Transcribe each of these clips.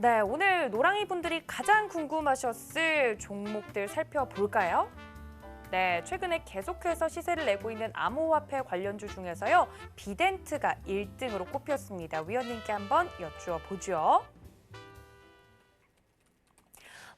네, 오늘 노랑이 분들이 가장 궁금하셨을 종목들 살펴볼까요? 네, 최근에 계속해서 시세를 내고 있는 암호화폐 관련주 중에서요. 비덴트가 1등으로 꼽혔습니다. 위원님께 한번 여쭈어 보죠.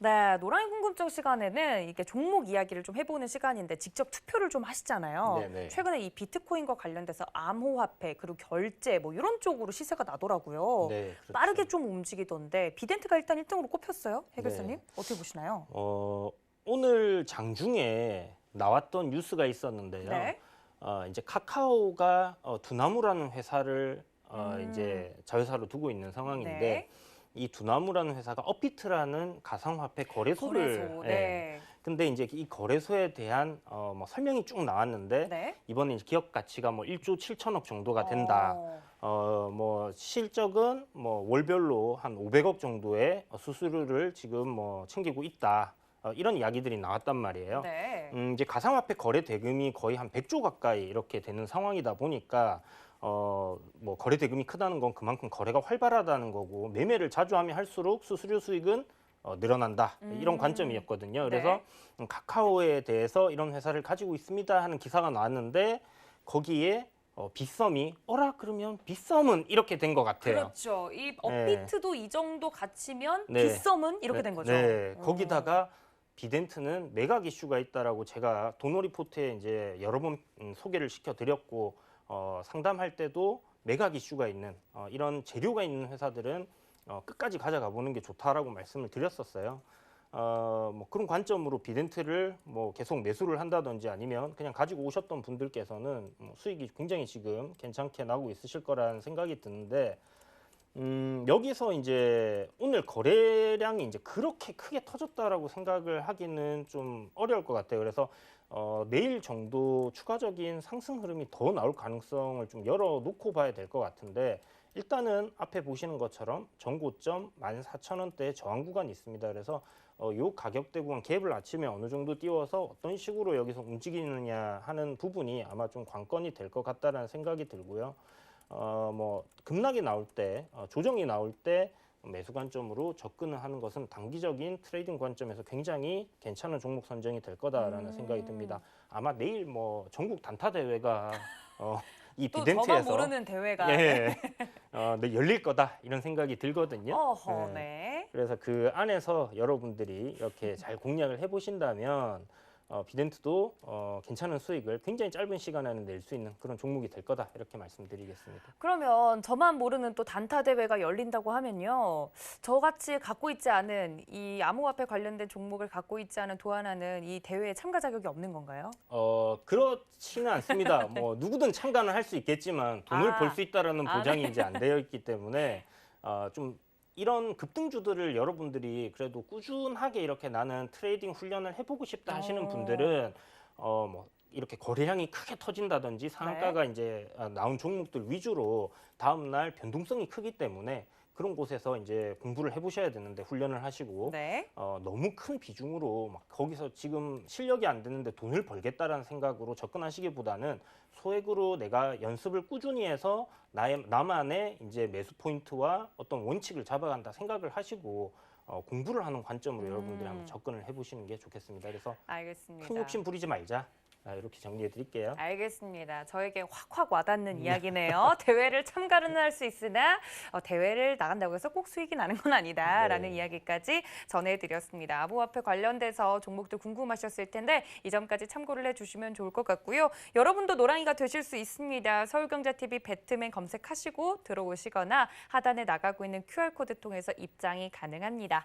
네, 노랑이 궁금증 시간에는 이게 종목 이야기를 좀 해보는 시간인데 직접 투표를 좀 하시잖아요. 네네. 최근에 이 비트코인과 관련돼서 암호화폐 그리고 결제 뭐 이런 쪽으로 시세가 나더라고요. 네, 그렇죠. 빠르게 좀 움직이던데 비덴트가 일단 1등으로 꼽혔어요. 해결사님 네. 어떻게 보시나요? 어, 오늘 장중에 나왔던 뉴스가 있었는데요. 네. 어, 이제 카카오가 어, 두나무라는 회사를 어, 음. 이제 자회사로 두고 있는 상황인데 네. 이 두나무라는 회사가 업비트라는 가상화폐 거래소를 거래소. 예. 네. 근데 이제 이 거래소에 대한 어, 뭐 설명이 쭉 나왔는데 네. 이번에 이제 기업 가치가 뭐 1조 7천억 정도가 된다. 어, 어, 뭐 실적은 뭐 월별로 한 500억 정도의 수수료를 지금 뭐 챙기고 있다. 어, 이런 이야기들이 나왔단 말이에요. 네. 음, 이제 가상화폐 거래 대금이 거의 한 100조 가까이 이렇게 되는 상황이다 보니까 어, 뭐 거래 대금이 크다는 건 그만큼 거래가 활발하다는 거고 매매를 자주 하면 할수록 수수료 수익은 어, 늘어난다 이런 음. 관점이었거든요. 그래서 네. 음, 카카오에 대해서 이런 회사를 가지고 있습니다 하는 기사가 나왔는데 거기에 어, 빗썸이 어라 그러면 빗썸은 이렇게 된 것 같아요. 그렇죠. 이 업비트도 이 정도 가치면 네. 빗썸은 이렇게 네, 된 거죠. 네. 어. 거기다가 비덴트는 매각 이슈가 있다라고 제가 도노리포트에 이제 여러 번 음, 소개를 시켜드렸고 어, 상담할 때도 매각 이슈가 있는 어, 이런 재료가 있는 회사들은 어, 끝까지 가져가 보는 게 좋다라고 말씀을 드렸었어요. 어, 뭐 그런 관점으로 비덴트를 뭐 계속 매수를 한다든지 아니면 그냥 가지고 오셨던 분들께서는 뭐 수익이 굉장히 지금 괜찮게 나고 있으실 거라는 생각이 드는데 음, 여기서 이제 오늘 거래량이 이제 그렇게 크게 터졌다라고 생각을 하기는 좀 어려울 것 같아요. 그래서 어, 내일 정도 추가적인 상승 흐름이 더 나올 가능성을 좀 열어놓고 봐야 될 것 같은데 일단은 앞에 보시는 것처럼 전고점 14,000원대 저항 구간이 있습니다. 그래서 어, 요 가격대 구간 갭을 아침에 어느 정도 띄워서 어떤 식으로 여기서 움직이느냐 하는 부분이 아마 좀 관건이 될 것 같다라는 생각이 들고요. 어, 뭐 급락이 나올 때 어, 조정이 나올 때 매수 관점으로 접근을 하는 것은 단기적인 트레이딩 관점에서 굉장히 괜찮은 종목 선정이 될 거다라는 음. 생각이 듭니다. 아마 내일 뭐 전국 단타 대회가 어, 이 또 저만 비덴트에서 모르는 대회가 예, 어, 네, 열릴 거다 이런 생각이 들거든요. 어허, 예. 네. 그래서 그 안에서 여러분들이 이렇게 잘 공략을 해보신다면 어, 비덴트도 어, 괜찮은 수익을 굉장히 짧은 시간 안에 낼 수 있는 그런 종목이 될 거다 이렇게 말씀드리겠습니다. 그러면 저만 모르는 또 단타 대회가 열린다고 하면요. 저같이 갖고 있지 않은 이 암호화폐 관련된 종목을 갖고 있지 않은 도안하는 이 대회에 참가 자격이 없는 건가요? 어 그렇지는 않습니다. 뭐 누구든 참가는 할 수 있겠지만 돈을 아. 벌 수 있다라는 아, 보장이 이제 안 되어 있기 때문에 어, 좀 이런 급등주들을 여러분들이 그래도 꾸준하게 이렇게 나는 트레이딩 훈련을 해보고 싶다 하시는 어. 분들은 어 뭐 이렇게 거래량이 크게 터진다든지 상한가가 네. 이제 아, 나온 종목들 위주로 다음 날 변동성이 크기 때문에 그런 곳에서 이제 공부를 해보셔야 되는데 훈련을 하시고 네. 어, 너무 큰 비중으로 막 거기서 지금 실력이 안 되는데 돈을 벌겠다라는 생각으로 접근하시기보다는 소액으로 내가 연습을 꾸준히 해서 나의 나만의 이제 매수 포인트와 어떤 원칙을 잡아간다 생각을 하시고 어, 공부를 하는 관점으로 음. 여러분들이 한번 접근을 해보시는 게 좋겠습니다. 그래서 알겠습니다. 큰 욕심 부리지 말자. 아, 이렇게 정리해 드릴게요. 알겠습니다. 저에게 확확 와닿는 이야기네요. 대회를 참가는 할 수 있으나 어, 대회를 나간다고 해서 꼭 수익이 나는 건 아니다라는 네. 이야기까지 전해드렸습니다. 암호화폐 관련돼서 종목들 궁금하셨을 텐데 이 점까지 참고를 해주시면 좋을 것 같고요. 여러분도 노랑이가 되실 수 있습니다. 서울경제TV 배트맨 검색하시고 들어오시거나 하단에 나가고 있는 QR코드 통해서 입장이 가능합니다.